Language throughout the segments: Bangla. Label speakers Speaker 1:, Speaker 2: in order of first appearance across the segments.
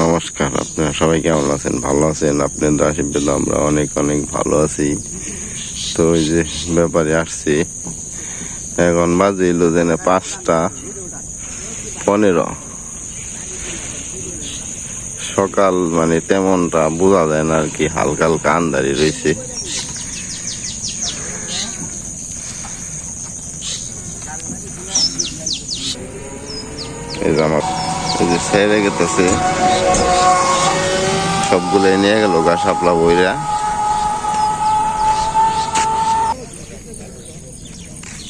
Speaker 1: নমস্কার, আপনারা সবাই কেমন আছেন? ভালো আছেন? আপনাদের আশীর্বাদ আমরা অনেক অনেক ভালো আছি। তো ওই যে ব্যাপারে আসছি। এখন বাজে এলো যেন পাঁচটা পনেরো। সকাল মানে তেমনটা বোঝা যায় না আর কি, হালকা হালকা আন্দারি রয়েছে। এই সবগুলো নিয়ে গেল, গা সাপলা বইরা।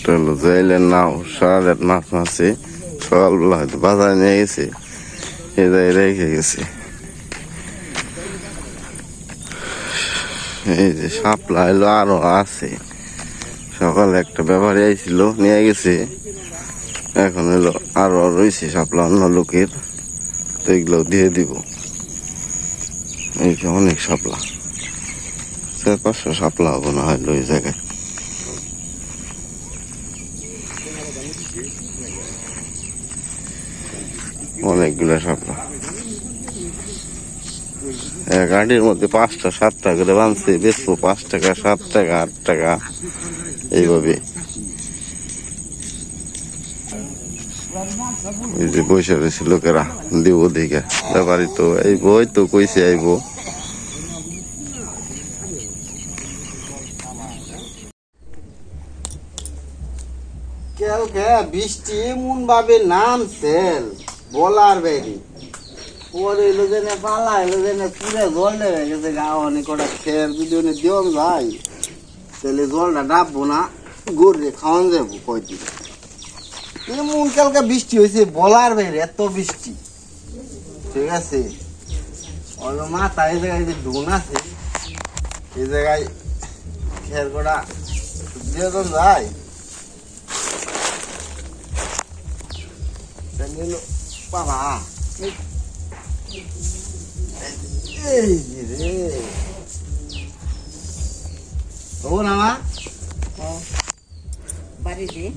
Speaker 1: হলো জেলের নাও সারা রাত মাছ সকালবেলা হয়তো বাজারে নিয়ে গেছে। জায়গায় রেখে গেছে। এই যে সাপলা এলো আরও আছে। সকালে একটা ব্যাপারে আইছিল, নিয়ে গেছে। এখন এলো, আরও রয়েছে সাপলা অন্য লোকের, তো এগুলো দিয়ে দিব। এই যে অনেক সাপলা। চার পাঁচশো সাপলা হব না হয় ওই জায়গায়। অনেকগুলো সাপলা। গাড়ির মধ্যে পাঁচটা, সাতটা করে বানছে, বেচবো পাঁচ টাকা, সাত টাকা, আট টাকা। এইভাবে। এই যে বসে রয়েছে লোকেরা দিব দিকে ব্যাপারই তো তো কইছে আইব
Speaker 2: বৃষ্টি এমন ভাবে নামছেল বলার বেরি। পরে এলো যেন পালা, এলো যেন পুরে জল গেছে গা অনেক কটা খের যদি দিওন যায়। তাহলে জলটা ডাববো না গরুরে খাওয়ান যাব কয়দিন। এমন কালকে বৃষ্টি হয়েছে বলার বাইরে এত বৃষ্টি। ঠিক আছে? ওই মাথা এই জায়গায় যে ডুন আছে এই জায়গায় খের কটা দিয়ে তো যায় Danilo, বাবা এই রে। ও না মা
Speaker 3: বাড়ি দিয়ে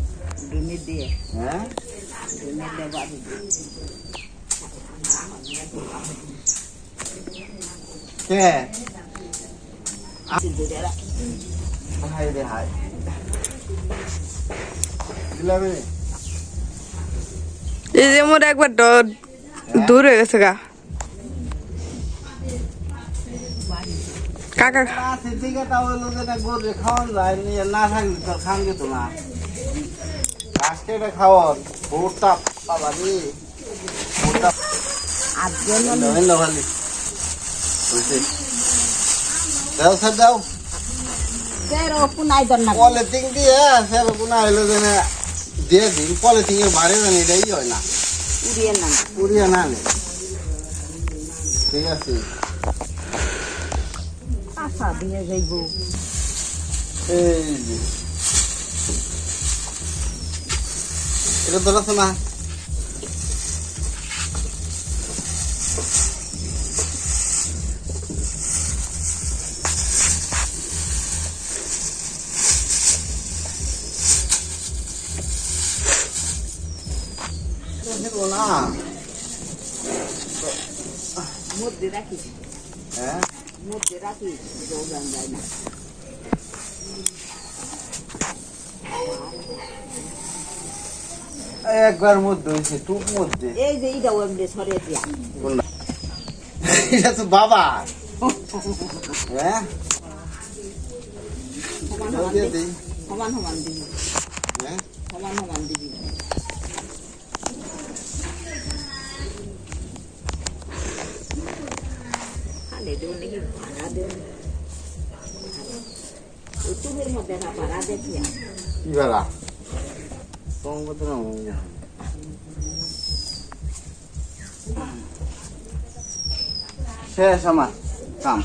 Speaker 3: ডুনি দিয়ে
Speaker 2: হ্যাঁ?
Speaker 3: ডুনি দিয়ে বাড়ি দিয়ে
Speaker 2: কে? হাই রে হাই। দিলামে
Speaker 4: এই যে মোর একবার ড- দূর হয়ে গেছে গা। কাকা।
Speaker 2: পলিথিন দিয়ে দিয়ে দিন পলিথিনের বাড়ি জানি এটাই হয় না
Speaker 3: উড়িয়ে না
Speaker 2: পুরিয়া না ঠিক আছে
Speaker 3: কাঁচা দিয়ে যাইব
Speaker 2: এই যে এটা তো আছে না না
Speaker 3: মধ্যে রাখি
Speaker 2: হ্যাঁ
Speaker 3: মধ্যে রাখি দৌড়ান যায় না
Speaker 2: একবার মধ্যে হয়েছে টুক মধ্যে।
Speaker 3: এই যে এইটাও এমনি সরিয়ে দিয়া?
Speaker 2: এটা তো বাবা। হ্যাঁ?
Speaker 3: সমান সমান দিবি।
Speaker 2: হ্যাঁ?
Speaker 3: সমান সমান দিবি। খালি দেব নাকি ভাড়া দেব ওই তুমির মধ্যে না ভাড়া দেখিয়া
Speaker 2: কি বেলা কম কত না শেষ আমার কাম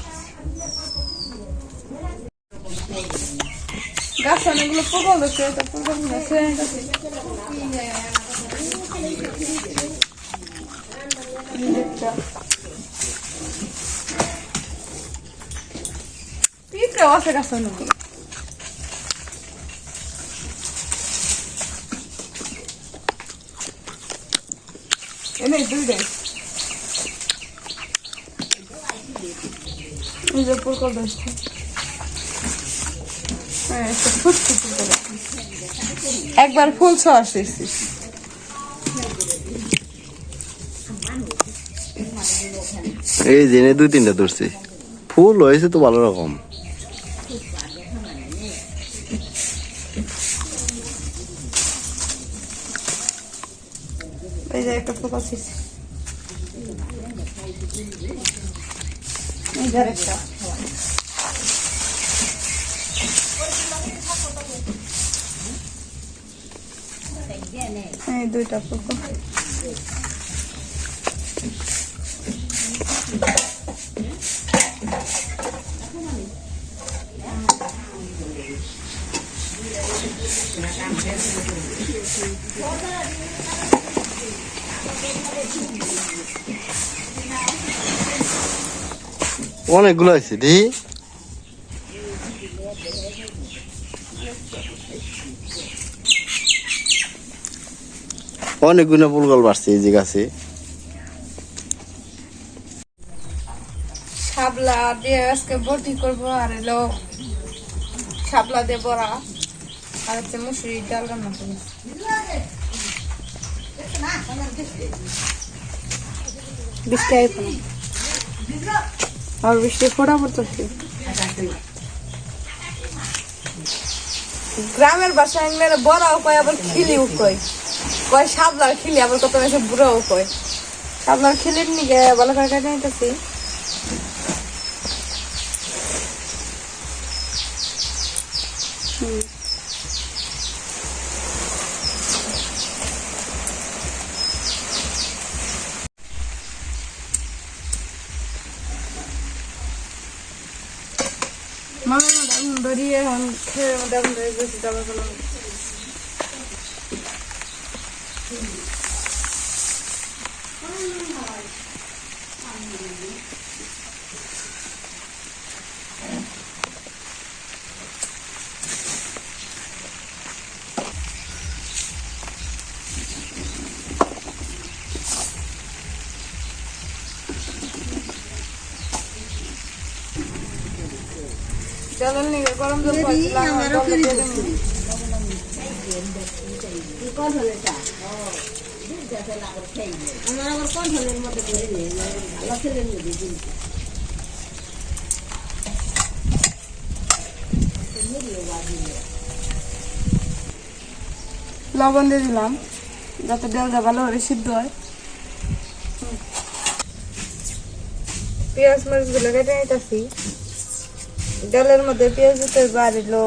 Speaker 4: গাছ অনেকগুলো পোকা গেছে তো পোকা গেছে que voy a hacer casar nunca. En el dulce. Y yo por colgar esto. একবার ফুল সস দিচ্ছিস
Speaker 1: এই জেনে দুই তিনটা ধরছি ফুল হয়েছে তো ভালো রকম
Speaker 4: আসছিস এই দুইটা ফুল
Speaker 1: অনেকগুলো আছে দি অনেকগুলো ফুলকল বাড়ছে এই যে গাছে।
Speaker 4: শাপলা দিয়ে আজকে বটি করব, আর এলো শাপলা দিয়ে বড়া, আর হচ্ছে মুসুরি ডাল রান্না করব। বৃষ্টি আর বৃষ্টি ফোটা পড়তেছে গ্রামের বাসায় মেরে বড়াও কয়, আবার খিলিও কয়। কয় সাবলার খিলি, আবার কত মেসে বুড়াও কয়। সাবলার খিলির নিকে ভালো করে কাটে নিতেছি madam, bari hai hum khe madam
Speaker 3: আমার আবার কোন হলের মধ্যে করে নিয়ে ভালো ছেলের মধ্যে দিন
Speaker 4: লবণ দিয়ে দিলাম যাতে ডালটা ভালো করে সিদ্ধ হয়। পেঁয়াজ মরিচগুলো কেটে নিতেছি। ডালের মধ্যে পেঁয়াজ দিতে বাড়িলো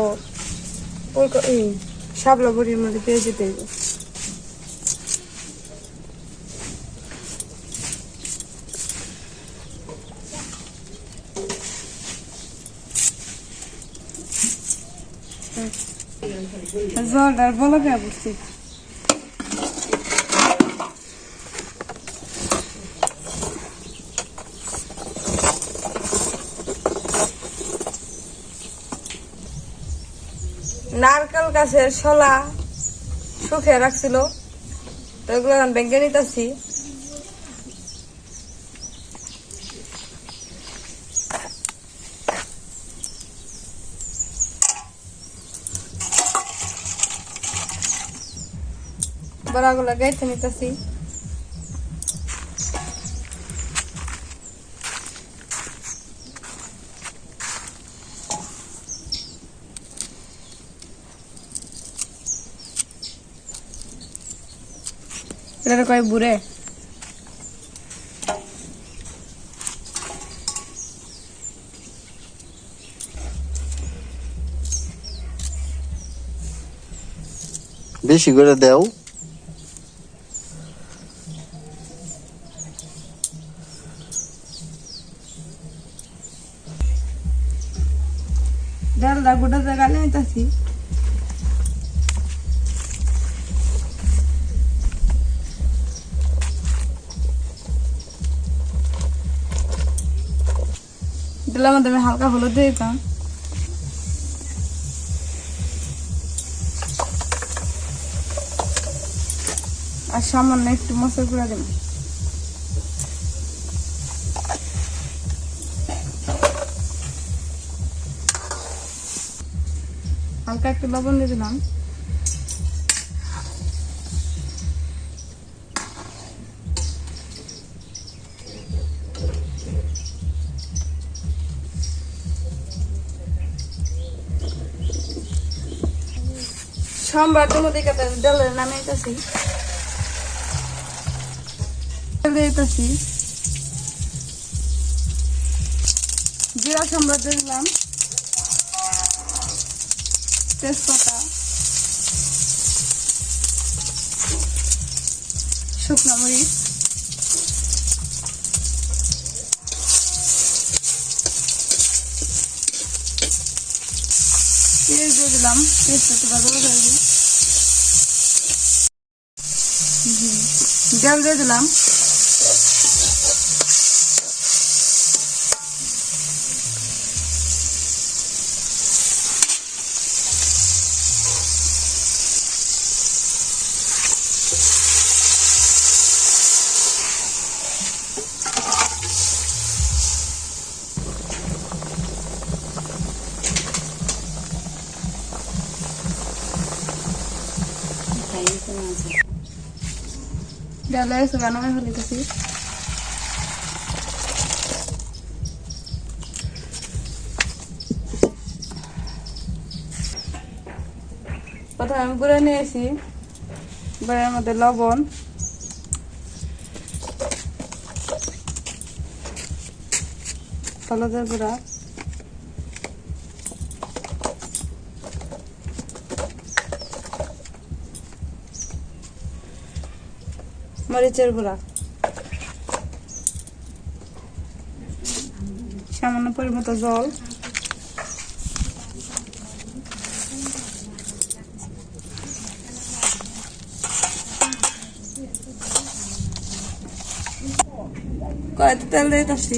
Speaker 4: শাপলা বড়ির মধ্যে পেঁয়াজ দিতে। জলটা আর বলো কে বুঝছি নারকেল গাছের শলা শুকে রাখছিল। তো এগুলো এখন ব্যাংকে নিতেছি। বড়াগুলো গাইতে নিতেছি। এটা কয় বুড়ে।
Speaker 1: বেশি করে দেও।
Speaker 4: ডালটা গোটা জায়গা নিতেছি দিলাম মধ্যে আমি হালকা হলুদ দিয়ে দিতাম। আর সামান্য একটু মশলা গুঁড়া দেব হালকা একটু লবণ দিয়ে দিলাম। সম্রাট নদীকে ডালের নামে আইতাছি দিতেছি জিরা সম্রাট দিলাম তেজপাতা। শুকনো মরিচ। ডাল দিয়ে দিলাম। ডালে শুকানো হয়ে ফেলিতেছি প্রথমে আমি গুঁড়ো নিয়েছি গুঁড়ের মধ্যে লবণ হলুদের গুঁড়া মরিচের গুঁড়া। সামান্য পরিমতো জল। কড়াইতে তেল দিয়ে দিচ্ছি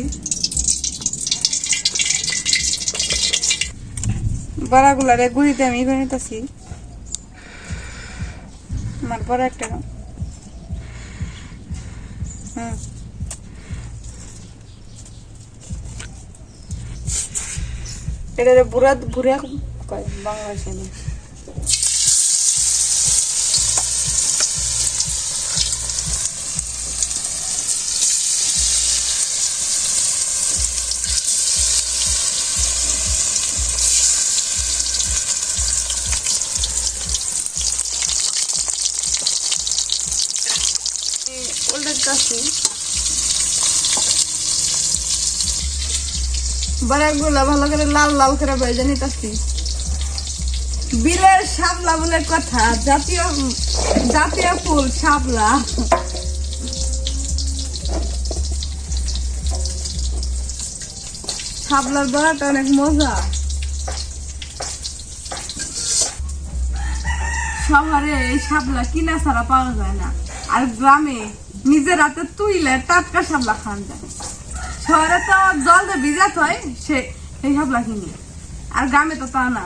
Speaker 4: বড়াগুলারে গুঁড়িতে আমি করে নিতেছি। আমার বড় একটা এটা বুড়া বুড়া কয়? বাংলাদেশে নেই উল্টাচ্ছি ভালো করে লাল লাল করে বিলের বলে কথা, জাতীয় জাতীয় ফুল অনেক মজা। শহরে এই শাপলা কিনা ছাড়া পাওয়া যায় না। আর গ্রামে নিজের হাতে তুইলে টাটকা সাবলা খান যায়। শহরে তো জল দিয়ে ভিজাত হয়, সে সেই সাবলা কিনি। আর গ্রামে তো তা না।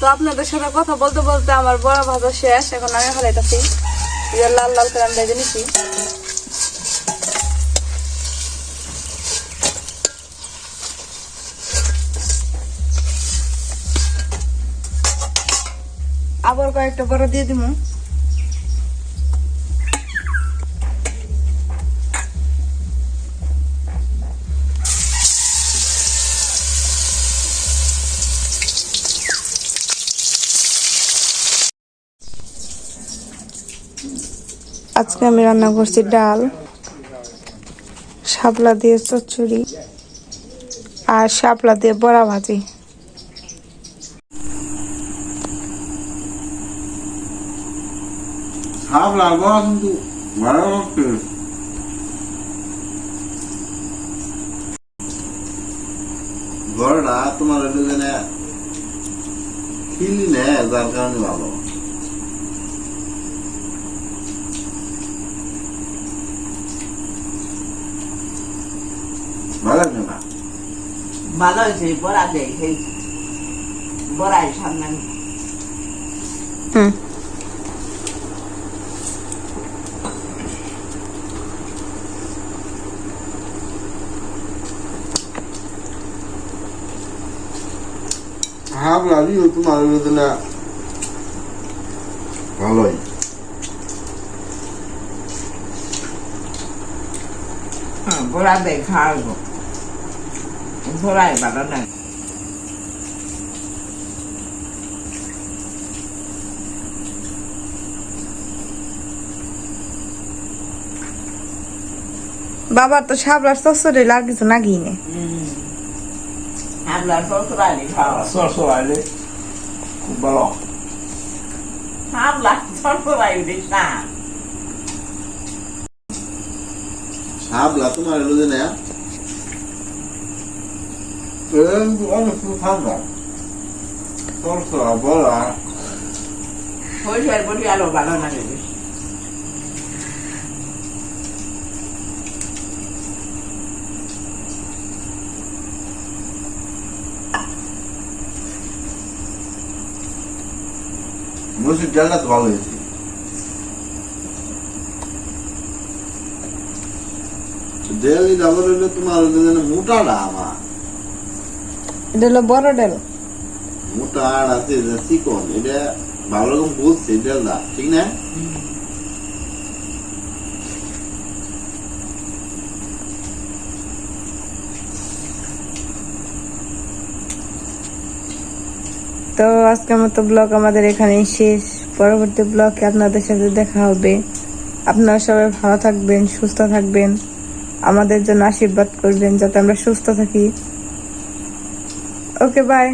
Speaker 4: তো আপনাদের সাথে কথা বলতে বলতে আমার বড় ভাজা শেষ, এখন আমি ফেলাইতেছি লাল লাল করে আমি নিছি। আবার কয়েকটা বড় দিয়ে দিব আজকে আমি রান্না করছি ডাল, শাপলা দিয়ে চচ্চড়ি, আর শাপলা দিয়ে বড়া ভাজি।
Speaker 1: সাপ লাগবো কিন্তু ভালো লাগছে ঘরটা তোমার একটু যেন খিলি নে যার কারণে ভালো ভালো লাগছে না
Speaker 5: ভালো হয়েছে বড়া দেয় বড়াই সামনে
Speaker 2: তোমার না ভালোই।
Speaker 3: হ্যাঁ দেয় খাওয়াবো বড়াই ভালো না
Speaker 4: বাবার তো সাবলার শ্বশুরে লাগিছে না গিনে
Speaker 3: শ্বশুরালি খাওয়া।
Speaker 5: সরসরাইলে খুব ভালো
Speaker 3: আপনার শ্বশুরাই দিস না
Speaker 2: হাবলা তোমার হলো যে না? অনেক ঠান্ডা তোর তো বলা।
Speaker 3: পয়সার বটি আলো ভালো না রে
Speaker 2: মুসির ডালটা তো ভালো হয়েছে ডেলি ডাবল হইলে তোমার হলো যে না মোটাটা আমার
Speaker 4: এটা হলো বড় ডাল
Speaker 2: মোটা আর আছে যে চিকন এটা ভালো রকম বুঝছে ডালটা ঠিক না
Speaker 4: তো আজকের মতো ব্লগ আমাদের এখানেই শেষ। পরবর্তী ব্লগে আপনাদের সাথে দেখা হবে। আপনারা সবাই ভালো থাকবেন, সুস্থ থাকবেন। আমাদের জন্য আশীর্বাদ করবেন যাতে আমরা সুস্থ থাকি। Okay bye